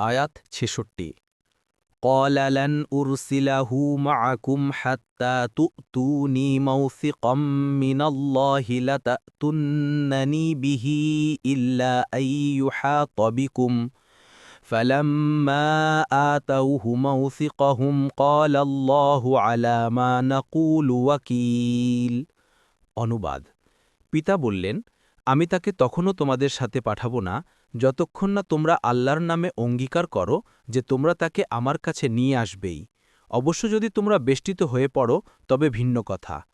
আয়াত ছেষট্টি قال لن أرسله معكم حتى تؤتوني موثقا من الله لتأتنني به إلا أن يحاط بكم فلما آتوه موثقهم قال الله على ما نقول وكيل অনুবাদ পিতা বললেন আমি তাকে তখনও তোমাদের সাথে পাঠাবো না, যতক্ষণ না তোমরা আল্লাহর নামে অঙ্গীকার করো যে তোমরা তাকে আমার কাছে নিয়ে আসবেই। অবশ্য যদি তোমরা বেষ্টিত হয়ে পড়ো, তবে ভিন্ন কথা।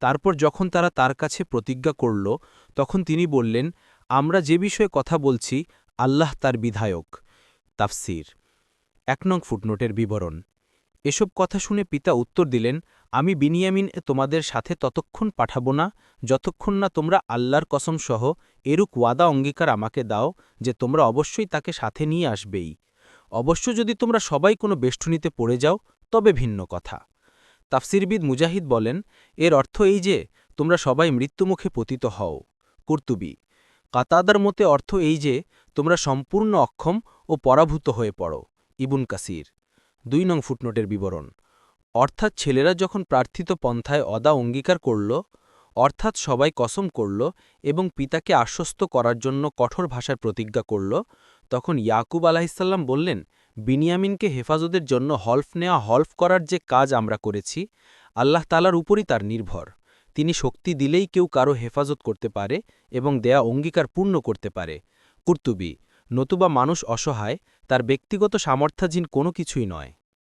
তারপর যখন তারা তার কাছে প্রতিজ্ঞা করল, তখন তিনি বললেন, আমরা যে বিষয়ে কথা বলছি, আল্লাহ তার বিধায়ক। তাফসির। এক নং ফুটনোটের বিবরণ। এসব কথা শুনে পিতা উত্তর দিলেন, আমি বিনিয়ামিন তোমাদের সাথে ততক্ষণ পাঠাবো না, যতক্ষণ না তোমরা আল্লাহর কসম সহ এরূপ ওয়াদা অঙ্গীকার আমাকে দাও যে তোমরা অবশ্যই তাকে সাথে নিয়ে আসবেই। অবশ্য যদি তোমরা সবাই কোনো বেষ্টনীতে পড়ে যাও, তবে ভিন্ন কথা। তাফসিরবিদ মুজাহিদ বলেন, এর অর্থ এই যে, তোমরা সবাই মৃত্যুমুখে পতিত হও। কর্তুবি, কাতাদার মতে অর্থ এই যে, তোমরা সম্পূর্ণ অক্ষম ও পরাভূত হয়ে পড়ো। ইবুন কাসির দুই নং ফুটনোটের বিবরণ। অর্থাৎ ছেলেরা যখন প্রার্থিত পন্থায় অদা অঙ্গীকার করল, অর্থাৎ সবাই কসম করল এবং পিতাকে আশ্বস্ত করার জন্য কঠোর ভাষার প্রতিজ্ঞা করল, তখন ইয়াকুব আলাহিসাল্লাম বললেন, বিনিয়ামিনকে হেফাজতের জন্য হলফ নেওয়া হলফ করার যে কাজ আমরা করেছি, আল্লাহ তালার উপরই তার নির্ভর। তিনি শক্তি দিলেই কেউ কারও হেফাজত করতে পারে এবং দেয়া অঙ্গীকার পূর্ণ করতে পারে। কুর্তুবি নতুবা মানুষ অসহায় তার ব্যক্তিগত সামর্থ্যাধীন কোনো কিছুই নয়।